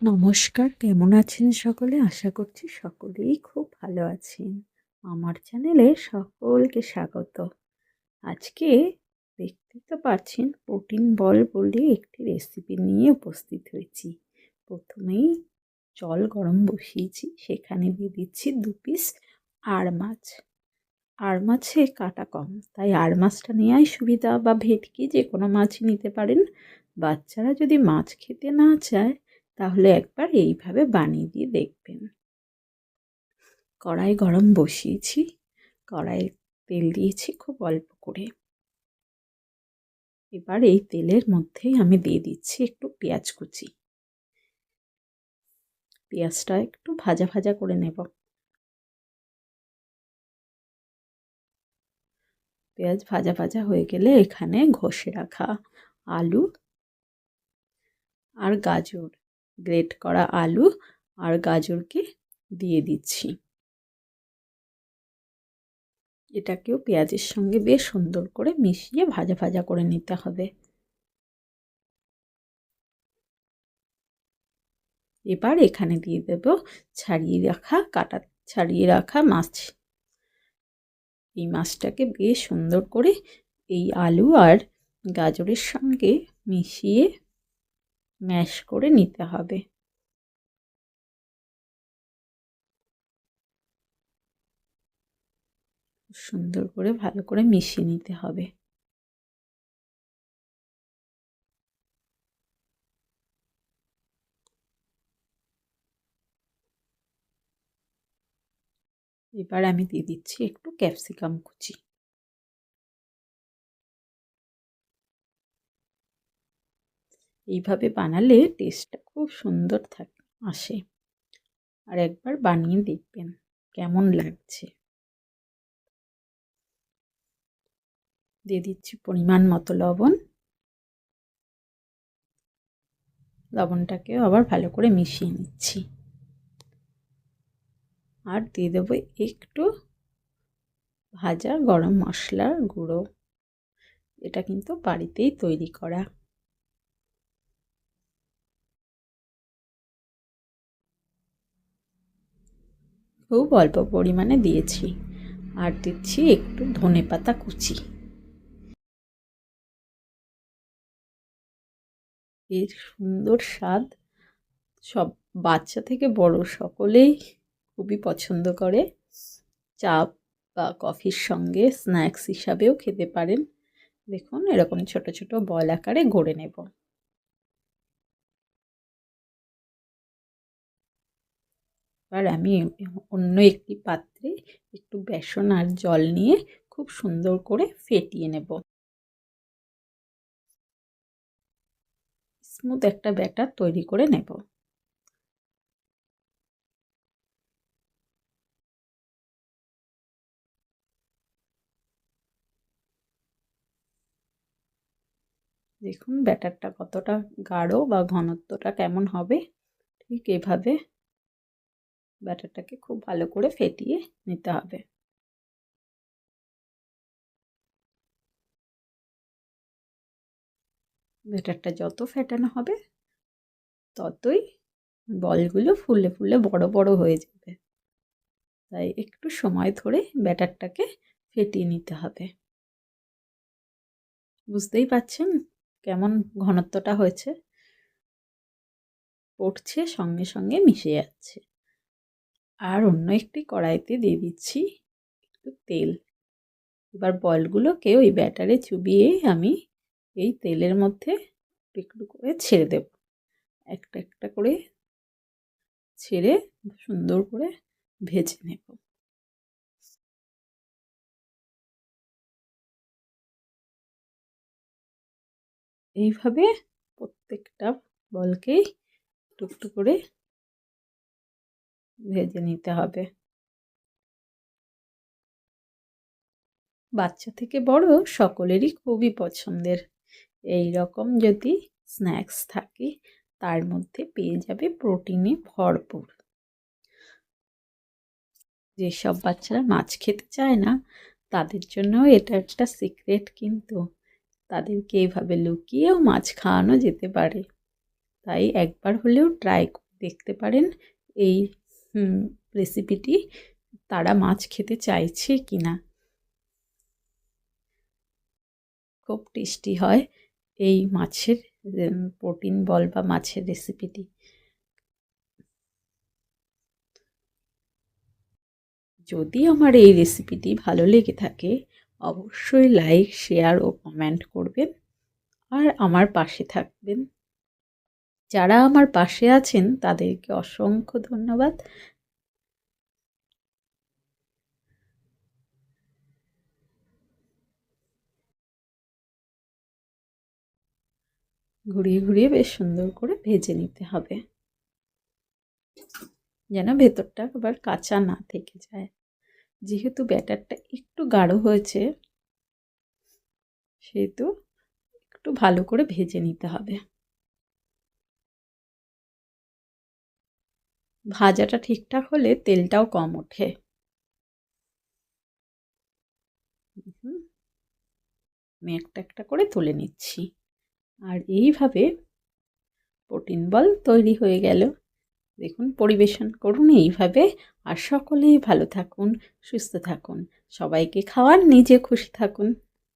নমস্কার, কেমন আছেন সকলে? আশা করছি সকলেই খুব ভালো আছেন। আমার চ্যানেলে সকলকে স্বাগত। আজকে দেখতেই তো পারছেন প্রোটিন বল বলে একটি রেসিপি নিয়ে উপস্থিত হয়েছি। প্রথমেই জল গরম বসিয়েছি, সেখানে দিয়ে দিচ্ছি দু পিস আড় মাছ। আর মাছে কাটা কম, তাই আড় মাছটা নেওয়াই সুবিধা। বা ভেটকি যে কোনো মাছই নিতে পারেন। বাচ্চারা যদি মাছ খেতে না চায় তাহলে একবার এইভাবে বানিয়ে দিয়ে দেখবেন। কড়াই গরম বসিয়েছি। কড়াই তেল দিয়েছি খুব অল্প করে। এবার এই তেলের মধ্যেই আমি দিয়ে দিচ্ছি একটু পেঁয়াজ কুচি। পেঁয়াজটা একটু ভাজা ভাজা করে নেব। পেঁয়াজ ভাজা ভাজা হয়ে গেলে এখানে ঘষে রাখা আলু আর গাজর গ্রেট করা আলু আর গাজরকে দিয়ে দিচ্ছি। এটাকেও পেঁয়াজের সঙ্গে বেশ সুন্দর করে মিশিয়ে ভাজা ভাজা করে নিতে হবে। এবার এখানে দিয়ে দেব ছাড়িয়ে রাখা কাটা, ছাড়িয়ে রাখা মাছ। এই মাছটাকে বেশ সুন্দর করে এই আলু আর গাজরের সঙ্গে মিশিয়ে ম্যাশ করে নিতে হবে। সুন্দর করে ভালো করে মিশিয়ে নিতে হবে। এবার আমি দিয়ে দিচ্ছি একটু ক্যাপসিকাম কুচি। এইভাবে বানালে টেস্টটা খুব সুন্দর থাকে, আসে। আর একবার বানিয়ে দেখবেন, কেমন লাগছে। দিয়ে দিচ্ছি পরিমাণ মতো লবণ। লবণটাকে আবার ভালো করে মিশিয়ে নিচ্ছি। আর দিয়ে দেবো একটু ভাজা গরম মশলার গুঁড়ো। এটা কিন্তু বাড়িতেই তৈরি করা। খুব অল্প পরিমাণে দিয়েছি। আর দিচ্ছি একটু ধনে পাতা কুচি। এর সুন্দর স্বাদ সব বাচ্চা থেকে বড় সকলেই খুবই পছন্দ করে। চা বা কফির সঙ্গে স্ন্যাক্স হিসাবেও খেতে পারেন। দেখুন, এরকম ছোট ছোট বল আকারে গড়ে নেব। এবার আমি অন্য একটি পাত্রে একটু বেসন আর জল নিয়ে খুব সুন্দর করে ফেটিয়ে নেব। স্মুথ একটা ব্যাটার তৈরি করে নেব। দেখুন ব্যাটারটা কতটা গাঢ় বা ঘনত্বটা কেমন হবে, ঠিক এভাবে ব্যাটারটাকে খুব ভালো করে ফেটিয়ে নিতে হবে। ব্যাটারটা যত ফেটানো হবে, ততই বলগুলো ফুলে ফুলে বড় বড় হয়ে যাবে। তাই একটু সময় ধরে ব্যাটারটাকে ফেটিয়ে নিতে হবে। বুঝতেই পাচ্ছেন কেমন ঘনত্বটা হয়েছে? পড়ছে সঙ্গে সঙ্গে মিশে যাচ্ছে। আর অন্য একটি কড়াইতে দিয়ে দিচ্ছি একটু তেল। এবার বলগুলোকে ওই ব্যাটারে চুবিয়ে আমি এই তেলের মধ্যে একটু করে ছেড়ে দেব। একটা একটা করে ছেড়ে সুন্দর করে ভেজে নেব। এইভাবে প্রত্যেকটা বলকেই একটু করে ভেজে নিতে হবে। বাচ্চা থেকে বড় সকলেরই খুবই পছন্দের। এই রকম যদি স্ন্যাক্স থাকে, তার মধ্যে পেয়ে যাবে প্রোটিনে ভরপুর। যেসব বাচ্চারা মাছ খেতে চায় না, তাদের জন্য এটা একটা সিক্রেট কিন্তু। তাদেরকে এইভাবে লুকিয়েও মাছ খাওয়ানো যেতে পারে। তাই একবার হলেও ট্রাই দেখতে পারেন এই রেসিপিটি তারা মাছ খেতে চাইছে কি না খুব টেস্টি হয় এই মাছের প্রোটিন বল বা মাছের রেসিপিটি যদি আমার এই রেসিপিটি ভালো লেগে থাকে, অবশ্যই লাইক শেয়ার ও কমেন্ট করবেন। আর আমার পাশে থাকবেন। যারা আমার পাশে আছেন, তাদেরকে অসংখ্য ধন্যবাদ। ঘুরিয়ে ঘুরিয়ে বেশ সুন্দর করে ভেজে নিতে হবে। যেন ভেতরটা আবার কাঁচা না থেকে যায়। যেহেতু ব্যাটারটা একটু গাঢ় হয়েছে, সেহেতু একটু ভালো করে ভেজে নিতে হবে। ভাজাটা ঠিকঠাক হলে তেলটাও কম ওঠে। আমি একটা একটা করে তুলে নিচ্ছি। আর এইভাবে প্রোটিন বল তৈরি হয়ে গেল। দেখুন পরিবেশন করুন এইভাবে। আর সকলেই ভালো থাকুন, সুস্থ থাকুন। সবাইকে খাওয়ান, নিজে খুশি থাকুন।